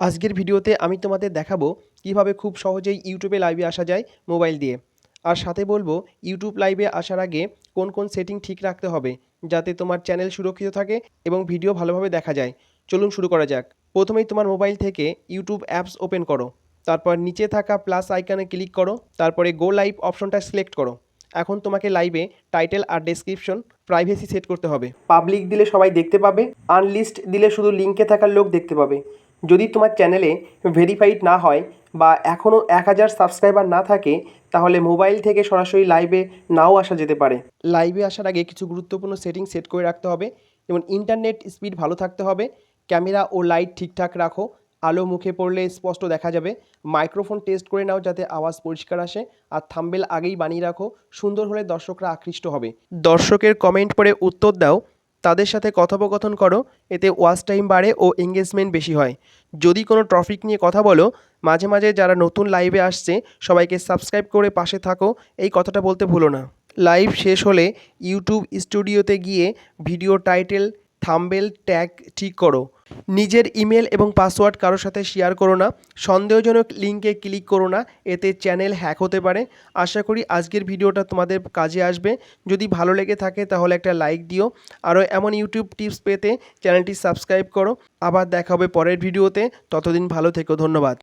আজকের ভিডিওতে আমি তোমাদের দেখাবো কীভাবে খুব সহজেই ইউটিউবে লাইভে আসা যায় মোবাইল দিয়ে। আর সাথে বলব, ইউটিউব লাইভে আসার আগে কোন কোন সেটিং ঠিক রাখতে হবে যাতে তোমার চ্যানেল সুরক্ষিত থাকে এবং ভিডিও ভালোভাবে দেখা যায়। চলুন শুরু করা যাক। প্রথমেই তোমার মোবাইল থেকে ইউটিউব অ্যাপস ওপেন করো। তারপর নিচে থাকা প্লাস আইকনে ক্লিক করো। তারপরে গো লাইভ অপশনটা সিলেক্ট করো। এখন তোমাকে লাইভে টাইটেল আর ডেসক্রিপশন প্রাইভেসি সেট করতে হবে। পাবলিক দিলে সবাই দেখতে পাবে আনলিস্ট দিলে শুধু লিঙ্কে থাকার লোক দেখতে পাবে। যদি তোমার চ্যানেলে ভেরিফাইড না হয় বা এখনও এক হাজার সাবস্ক্রাইবার না থাকে, তাহলে মোবাইল থেকে সরাসরি লাইভে নাও আসা যেতে পারে। লাইভে আসার আগে কিছু গুরুত্বপূর্ণ সেটিং সেট করে রাখতে হবে, যেমন ইন্টারনেট স্পিড ভালো থাকতে হবে ক্যামেরা ও লাইট ঠিকঠাক রাখো, আলো মুখে পড়লে স্পষ্ট দেখা যাবে মাইক্রোফোন টেস্ট করে নাও যাতে আওয়াজ পরিষ্কার আসে, আর থাম্বেল আগেই বানিয়ে রাখো, সুন্দর হলে দর্শকরা আকৃষ্ট হবে। দর্শকের কমেন্ট পড়ে উত্তর দাও তাদের সাথে কথোপকথন করো, এতে ওয়াচ টাইম বাড়ে ও এঙ্গেজমেন্ট বেশি হয়। যদি কোনো ট্রফিক নিয়ে কথা বলো, মাঝে মাঝে যারা নতুন লাইভে আসছে, সবাইকে সাবস্ক্রাইব করে পাশে থাকো, এই কথাটা বলতে ভুলো না। লাইভ শেষ হলে ইউটিউব স্টুডিওতে গিয়ে ভিডিও টাইটেল থাম্বেল ট্যাগ ঠিক করো। নিজের ইমেল এবং পাসওয়ার্ড কারোর সাথে শেয়ার করো না, সন্দেহজনক লিঙ্কে ক্লিক করো না, এতে চ্যানেল হ্যাক হতে পারে। আশা করি আজকের ভিডিওটা তোমাদের কাজে আসবে। যদি ভালো লেগে থাকে তাহলে একটা লাইক দিও। আরও এমন ইউটিউব টিপস পেতে চ্যানেলটি সাবস্ক্রাইব করো। আবার দেখা হবে পরের ভিডিওতে। ততদিন ভালো থেকো, ধন্যবাদ।